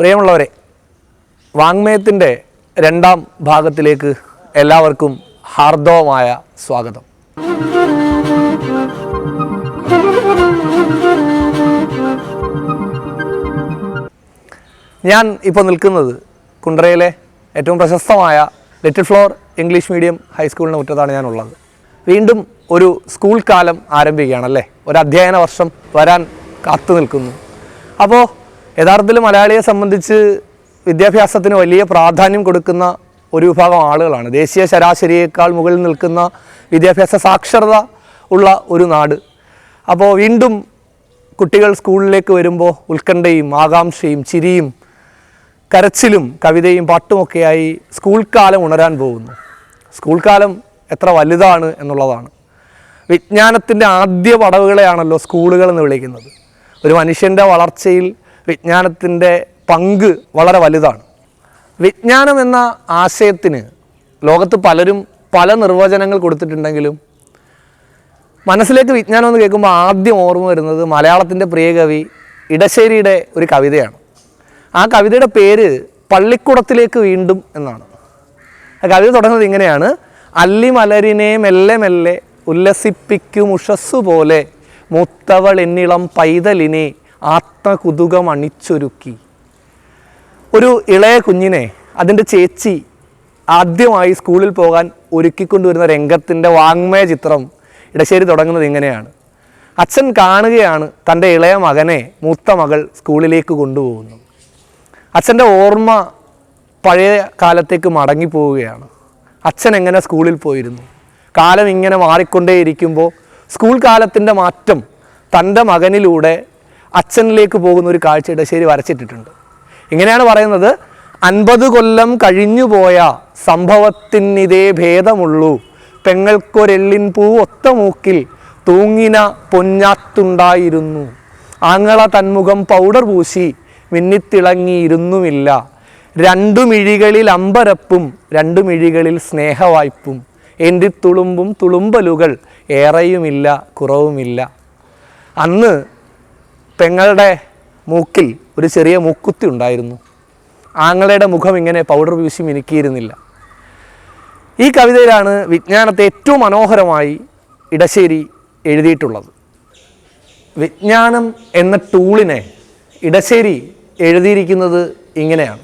പ്രിയമുള്ളവരെ വാങ്മയത്തിന്റെ രണ്ടാം ഭാഗത്തിലേക്ക് എല്ലാവർക്കും ഹാർദവമായ സ്വാഗതം. ഞാൻ ഇപ്പോൾ നിൽക്കുന്നത് കുണ്ടറയിലെ ഏറ്റവും പ്രശസ്തമായ ലിറ്റിൽ ഫ്ലോർ ഇംഗ്ലീഷ് മീഡിയം ഹൈസ്കൂളിന്റെ മുറ്റത്താണ് ഞാനുള്ളത്. വീണ്ടും ഒരു സ്കൂൾ കാലം ആരംഭിക്കുകയാണല്ലേ? ഒരു അധ്യയന വർഷം വരാൻ കാത്തു നിൽക്കുന്നു. അപ്പോൾ യഥാർത്ഥത്തിൽ മലയാളിയെ സംബന്ധിച്ച് വിദ്യാഭ്യാസത്തിന് വലിയ പ്രാധാന്യം കൊടുക്കുന്ന ഒരു വിഭാഗം ആളുകളാണ്. ദേശീയ ശരാശരിയേക്കാൾ മുകളിൽ നിൽക്കുന്ന വിദ്യാഭ്യാസ സാക്ഷരത ഉള്ള ഒരു നാട്. അപ്പോൾ വീണ്ടും കുട്ടികൾ സ്കൂളിലേക്ക് വരുമ്പോൾ ഉത്കണ്ഠയും ആകാംക്ഷയും ചിരിയും കരച്ചിലും കവിതയും പാട്ടുമൊക്കെയായി സ്കൂൾ കാലം ഉണരാൻ പോകുന്നു. സ്കൂൾ കാലം എത്ര വലുതാണ് എന്നുള്ളതാണ്. വിജ്ഞാനത്തിന്റെ ആദ്യ പടവുകളെയാണല്ലോ സ്കൂളുകൾ എന്ന് വിളിക്കുന്നത്. ഒരു മനുഷ്യന്റെ വളർച്ചയിൽ വിജ്ഞാനത്തിന്റെ പങ്ക് വളരെ വലുതാണ്. വിജ്ഞാനം എന്ന ആശയത്തിന് ലോകത്ത് പലരും പല നിർവചനങ്ങൾ കൊടുത്തിട്ടുണ്ടെങ്കിലും മനസ്സിലേക്ക് വിജ്ഞാനം എന്ന് കേൾക്കുമ്പോൾ ആദ്യം ഓർമ്മ വരുന്നത് മലയാളത്തിന്റെ പ്രിയ കവി ഇടശ്ശേരിയുടെ ഒരു കവിതയാണ്. ആ കവിതയുടെ പേര് പള്ളിക്കുടത്തിലേക്ക് വീണ്ടും എന്നാണ്. ആ കവിത തുടങ്ങുന്നത് ഇങ്ങനെയാണ്. അല്ലിമലരിനെ മെല്ലെ മെല്ലെ ഉല്ലസിപ്പിക്കും ഉഷസ്സു പോലെ മൂത്തവൾ എന്നിളം പൈതലിനെ ആത്മകുതുകം അണിച്ചൊരുക്കി ഒരു ഇളയ കുഞ്ഞിനെ അതിന്റെ ചേച്ചി ആദ്യമായി സ്കൂളിൽ പോകാൻ ഒരുക്കിക്കൊണ്ടുവരുന്ന രംഗത്തിന്റെ വാങ്മയ ചിത്രം ഇടശ്ശേരി തുടങ്ങുന്നത് ഇങ്ങനെയാണ്. അച്ഛൻ കാണുകയാണ് തന്റെ ഇളയ മകനെ മൂത്ത മകൾ സ്കൂളിലേക്ക് കൊണ്ടുപോകുന്നു അച്ഛന്റെ ഓർമ്മ പഴയ കാലത്തേക്ക് മടങ്ങിപ്പോവുകയാണ്. അച്ഛൻ എങ്ങനെ സ്കൂളിൽ പോയിരുന്നു? കാലം ഇങ്ങനെ മാറിക്കൊണ്ടേയിരിക്കുമ്പോൾ സ്കൂൾ കാലത്തിന്റെ മാറ്റം തന്റെ മകനിലൂടെ അച്ഛനിലേക്ക് പോകുന്ന ഒരു കാഴ്ച ഇടശ്ശേരി വരച്ചിട്ടിട്ടുണ്ട്. ഇങ്ങനെയാണ് പറയുന്നത് അൻപത് കൊല്ലം കഴിഞ്ഞു പോയ സംഭവത്തിന് സംഭവത്തിനിതേ ഭേദമുള്ളൂ. പെങ്ങൾക്കൊരെള്ളിൻ പൂ ഒത്ത മൂക്കിൽ തൂങ്ങിന പൊന്നാത്തുണ്ടായിരുന്നു. ആങ്ങള തന്മുഖം പൗഡർ പൂശി മിന്നിത്തിളങ്ങിയിരുന്നുമില്ല. രണ്ടു മിഴികളിൽ അമ്പരപ്പും രണ്ടു മിഴികളിൽ സ്നേഹവായ്പും. എന്റെ തുളുമ്പും തുളുമ്പലുകൾ ഏറെയുമില്ല കുറവുമില്ല. അന്ന് പെങ്ങളുടെ മൂക്കിൽ ഒരു ചെറിയ മുക്കുത്തി ഉണ്ടായിരുന്നു. ആങ്ങളയുടെ മുഖം ഇങ്ങനെ പൗഡർ വീശി മിനുക്കിയിരുന്നില്ല. ഈ കവിതയിലാണ് വിജ്ഞാനത്തെ ഏറ്റവും മനോഹരമായി ഇടശ്ശേരി എഴുതിയിട്ടുള്ളത്. വിജ്ഞാനം എന്ന ടൂളിനെ ഇടശ്ശേരി എഴുതിയിരിക്കുന്നത് ഇങ്ങനെയാണ്.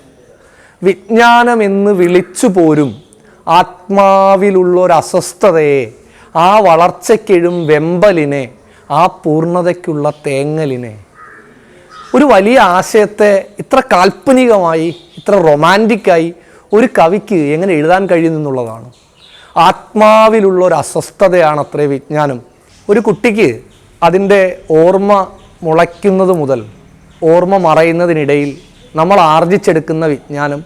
വിജ്ഞാനം എന്ന് വിളിച്ചു പോരും ആത്മാവിലുള്ളൊരസ്വസ്ഥതയെ ആ വളർച്ചയ്ക്കെഴും വെമ്പലിനെ ആ പൂർണതയ്ക്കുള്ള തേങ്ങലിനെ. ഒരു വലിയ ആശയത്തെ ഇത്ര കാൽപ്പനികമായി ഇത്ര റൊമാന്റിക്കായി ഒരു കവിക്ക് എങ്ങനെ എഴുതാൻ കഴിയുന്നുള്ളതാണ് ആത്മാവിലുള്ള ഒരു അസ്വസ്ഥതയാണ് അത്രേ വിജ്ഞാനം. ഒരു കുട്ടിക്ക് അതിന്റെ ഓർമ്മ മുളയ്ക്കുന്നത് മുതൽ ഓർമ്മ മറയുന്നതിനിടയിൽ നമ്മൾ ആർജിച്ചെടുക്കുന്ന വിജ്ഞാനം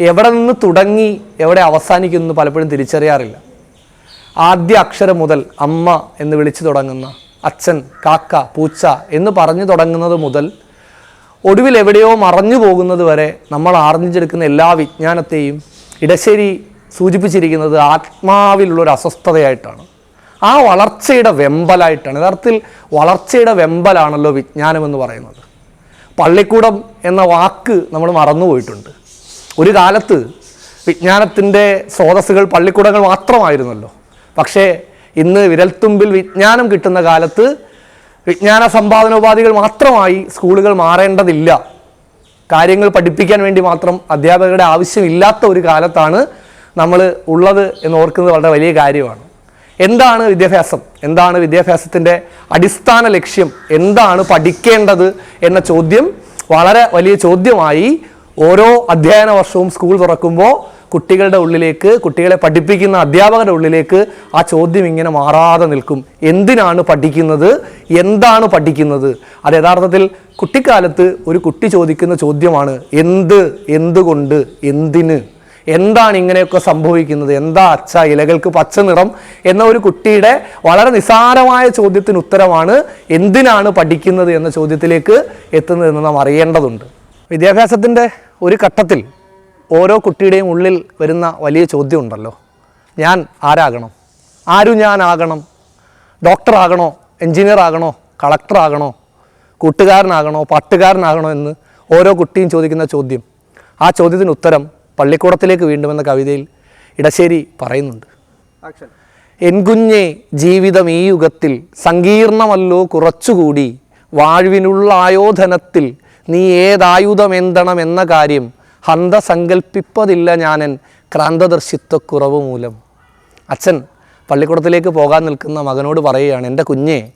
എവിടെ നിന്ന് തുടങ്ങി എവിടെ അവസാനിക്കുന്നു പലപ്പോഴും തിരിച്ചറിയാറില്ല. ആദ്യ അക്ഷരം മുതൽ അമ്മ എന്ന് വിളിച്ചു തുടങ്ങുന്ന അച്ഛൻ കാക്ക പൂച്ച എന്ന് പറഞ്ഞു തുടങ്ങുന്നത് മുതൽ ഒടുവിൽ എവിടെയോ മറഞ്ഞു പോകുന്നത് വരെ നമ്മൾ ആർജിച്ചെടുക്കുന്ന എല്ലാ വിജ്ഞാനത്തെയും ഇടശ്ശേരി സൂചിപ്പിച്ചിരിക്കുന്നത് ആത്മാവിലുള്ളൊരു അസ്വസ്ഥതയായിട്ടാണ്. ആ വളർച്ചയുടെ വെമ്പലായിട്ടാണ്. യഥാർത്ഥത്തിൽ വളർച്ചയുടെ വെമ്പലാണല്ലോ വിജ്ഞാനം എന്ന് പറയുന്നത്. പള്ളിക്കൂടം എന്ന വാക്ക് നമ്മൾ മറന്നുപോയിട്ടുണ്ട്. ഒരു കാലത്ത് വിജ്ഞാനത്തിന്റെ സ്രോതസ്സുകൾ പള്ളിക്കൂടങ്ങൾ മാത്രമായിരുന്നല്ലോ. പക്ഷേ ഇന്ന് വിരൽത്തുമ്പിൽ വിജ്ഞാനം കിട്ടുന്ന കാലത്ത് വിജ്ഞാന സമ്പാദനോപാധികൾ മാത്രമായി സ്കൂളുകൾ മാറേണ്ടതില്ല. കാര്യങ്ങൾ പഠിപ്പിക്കാൻ വേണ്ടി മാത്രം അധ്യാപകരുടെ ആവശ്യമില്ലാത്ത ഒരു കാലത്താണ് നമ്മൾ ഉള്ളത് എന്ന് ഓർക്കുന്നത് വളരെ വലിയ കാര്യമാണ്. എന്താണ് വിദ്യാഭ്യാസം? എന്താണ് വിദ്യാഭ്യാസത്തിന്റെ അടിസ്ഥാന ലക്ഷ്യം? എന്താണ് പഠിക്കേണ്ടത് എന്ന ചോദ്യം വളരെ വലിയ ചോദ്യമായി ഓരോ അധ്യയന വർഷവും സ്കൂൾ തുറക്കുമ്പോൾ കുട്ടികളുടെ ഉള്ളിലേക്ക് കുട്ടികളെ പഠിപ്പിക്കുന്ന അധ്യാപകരുടെ ഉള്ളിലേക്ക് ആ ചോദ്യം ഇങ്ങനെ മാറാതെ നിൽക്കും. എന്തിനാണ് പഠിക്കുന്നത്? എന്താണ് പഠിക്കുന്നത്? അത് യഥാർത്ഥത്തിൽ കുട്ടിക്കാലത്ത് ഒരു കുട്ടി ചോദിക്കുന്ന ചോദ്യമാണ് എന്ത് എന്തുകൊണ്ട് എന്തിന്? എന്താണ് ഇങ്ങനെയൊക്കെ സംഭവിക്കുന്നത്? എന്താ അച്ഛ ഇലകൾക്ക് പച്ച നിറം? എന്ന ഒരു കുട്ടിയുടെ വളരെ നിസ്സാരമായ ചോദ്യത്തിന് ഉത്തരമാണ് എന്തിനാണ് പഠിക്കുന്നത്? എന്ന ചോദ്യത്തിലേക്ക് എത്തുന്നതെന്ന് നാം അറിയേണ്ടതുണ്ട്. വിദ്യാഭ്യാസത്തിന്റെ ഒരു ഘട്ടത്തിൽ ഓരോ കുട്ടിയുടെയും ഉള്ളിൽ വരുന്ന വലിയ ചോദ്യം ഉണ്ടല്ലോ ഞാൻ ആരാകണം? ആരു ഞാനാകണം ഡോക്ടറാകണോ എഞ്ചിനീയർ ആകണോ? കളക്ടർ ആകണോ? കൂട്ടുകാരനാകണോ? പാട്ടുകാരനാകണോ എന്ന് ഓരോ കുട്ടിയും ചോദിക്കുന്ന ചോദ്യം. ആ ചോദ്യത്തിന് ഉത്തരം പള്ളിക്കൂടത്തിലേക്ക് വീണ്ടുമെന്ന കവിതയിൽ ഇടശ്ശേരി പറയുന്നുണ്ട്. എൻകുഞ്ഞെ ജീവിതം ഈ യുഗത്തിൽ സങ്കീർണമല്ലോ കുറച്ചുകൂടി. വാഴ്വിനുള്ള ആയോധനത്തിൽ നീ ഏതായുധമെന്തണം എന്ന കാര്യം ഹന്ത സങ്കല്പിപ്പതില്ല ഞാനൻ ക്രാന്തദർശിത്വക്കുറവ് മൂലം. അച്ഛൻ പള്ളിക്കൂടത്തിലേക്ക് പോകാൻ നിൽക്കുന്ന മകനോട് പറയുകയാണ് എന്റെ കുഞ്ഞെ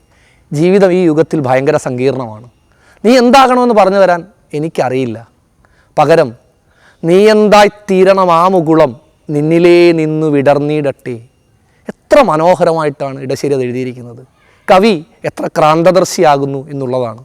ജീവിതം ഈ യുഗത്തിൽ ഭയങ്കര സങ്കീർണമാണ്. നീ എന്താകണമെന്ന് പറഞ്ഞു തരാൻ എനിക്കറിയില്ല. പകരം നീ എന്തായി തീരണം ആ മുകുളം നിന്നിലേ നിന്നു വിടർന്നീടട്ടെ. എത്ര മനോഹരമായിട്ടാണ് ഇടശ്ശേരി അത് എഴുതിയിരിക്കുന്നത്. കവി എത്ര ക്രാന്തദർശിയാകുന്നു എന്നുള്ളതാണ്.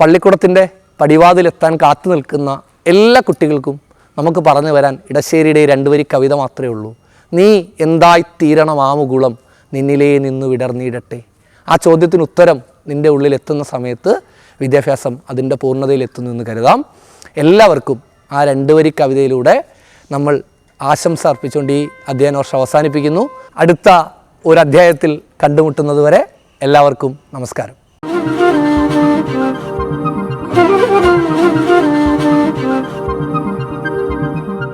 പള്ളിക്കൂടത്തിന്റെ പടിവാതിലെത്താൻ കാത്തു നിൽക്കുന്ന എല്ലാ കുട്ടികൾക്കും നമുക്ക് പറഞ്ഞു വരാൻ ഇടശ്ശേരിയുടെ ഈ രണ്ട് വരി കവിത മാത്രമേ ഉള്ളൂ. നീ എന്തായി തീരണം മുകുളം നിന്നിലേ നിന്നു വിടർന്നിടട്ടെ. ആ ചോദ്യത്തിന് ഉത്തരം നിന്റെ ഉള്ളിൽ എത്തുന്ന സമയത്ത് വിദ്യാഭ്യാസം അതിന്റെ പൂർണതയിൽ എത്തുന്നു എന്ന് കരുതാം. എല്ലാവർക്കും ആ രണ്ട് വരി കവിതയിലൂടെ നമ്മൾ ആശംസ അർപ്പിച്ചുകൊണ്ട് ഈ അധ്യയന വർഷം അവസാനിപ്പിക്കുന്നു. അടുത്ത ഒരു അധ്യായത്തിൽ കണ്ടുമുട്ടുന്നത് വരെ എല്ലാവർക്കും നമസ്കാരം.